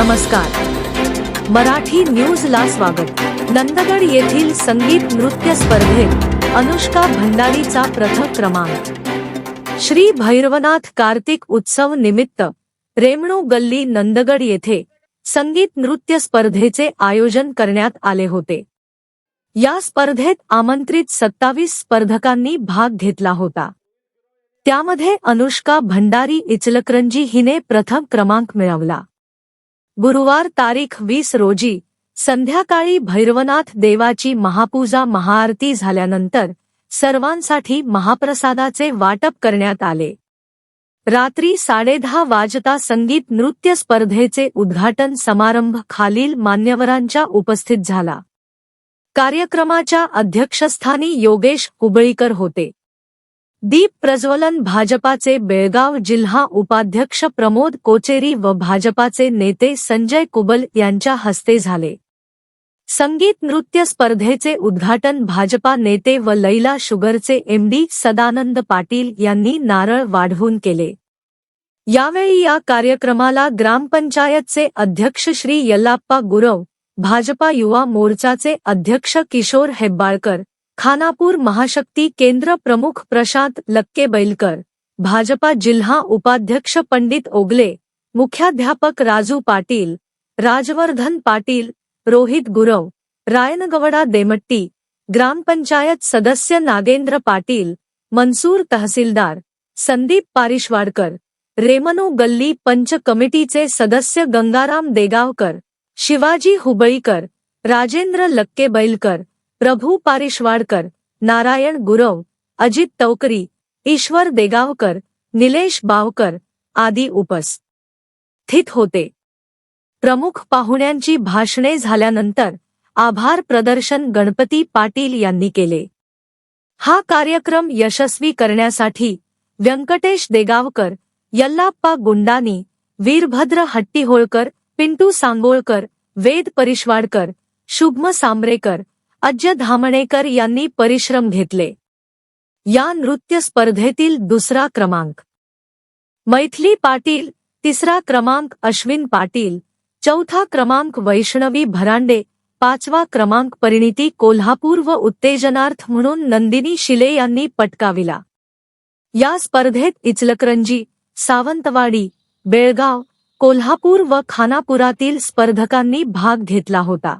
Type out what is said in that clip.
नमस्कार. मराठी न्यूज ला स्वागत. नंदगड येथील संगीत नृत्य स्पर्धेत अनुष्का भंडारीचा प्रथम क्रमांक. श्री भैरवनाथ कार्तिक उत्सव निमित्त रेमणू गल्ली नंदगड येथे संगीत नृत्य स्पर्धेचे आयोजन करण्यात आले होते. या स्पर्धेत आमंत्रित सत्तावीस स्पर्धकांनी भाग घेतला होता. त्यामध्ये अनुष्का भंडारी इचलकरंजी हिने प्रथम क्रमांक मिळवला. गुरुवार तारीख वीस रोजी संध्याकाळी भैरवनाथ देवाची महापूजा महाआरती झाल्यानंतर सर्वांसाठी महाप्रसादाचे वाटप करण्यात आले. रात्री साडेदहा वाजता संगीत नृत्य स्पर्धेचे उद्घाटन समारंभ खालील मान्यवरांच्या उपस्थित झाला. कार्यक्रमाच्या अध्यक्षस्थानी योगेश हुबळीकर होते. दीप प्रज्वलन भाजपाचे बेळगाव जिल्हा उपाध्यक्ष प्रमोद कोचेरी व भाजपाचे नेते संजय कुबल यांच्या हस्ते झाले. संगीत नृत्य स्पर्धेचे उद्घाटन भाजपा नेते व लैला शुगरचे एमडी सदानंद पाटील यांनी नारळ वाढवून केले. यावेळी या कार्यक्रमाला ग्रामपंचायतचे अध्यक्ष श्री यल्लाप्पा गुरव भाजपा युवा मोर्चाचे अध्यक्ष किशोर हेब्बाळकर खानापूर महाशक्ती केंद्र प्रमुख प्रशांत लक्के बैलकर भाजपा जिल्हा उपाध्यक्ष पंडित ओगले मुख्याध्यापक राजू पाटील राजवर्धन पाटील रोहित गुरव रायनगवडा देमट्टी ग्रामपंचायत सदस्य नागेंद्र पाटील मनसूर तहसीलदार संदीप पारिशवाडकर रेमनो गल्ली पंच कमिटीचे सदस्य गंगाराम देगावकर शिवाजी हुबळीकर राजेंद्र लक्के बैलकर प्रभू पारिशवाडकर नारायण गुरव अजित तवकरी ईश्वर देगावकर निलेश बावकर आदी उपस्थित होते. प्रमुख पाहुण्यांची भाषणे झाल्यानंतर आभार प्रदर्शन गणपती पाटील यांनी केले. हा कार्यक्रम यशस्वी करण्यासाठी व्यंकटेश देगावकर यल्लाप्पा गुंडानी वीरभद्र हट्टीहोळकर पिंटू सांगोळकर वेद परिशवाडकर शुभम सांबरेकर अज्य धामणेकर यांनी परिश्रम घेतले. या नृत्य स्पर्धेतील दुसरा क्रमांक. मैथिली पाटील तिसरा क्रमांक अश्विन पाटील चौथा क्रमांक वैष्णवी भरांडे पाचवा क्रमांक परिणिती कोल्हापूर व उत्तेजनार्थ म्हणून नंदिनी शिले यांनी पटकाविला. या स्पर्धेत इचलकरंजी सावंतवाडी बेळगाव कोल्हापूर व खानापुरातील स्पर्धकांनी भाग घेतला होता.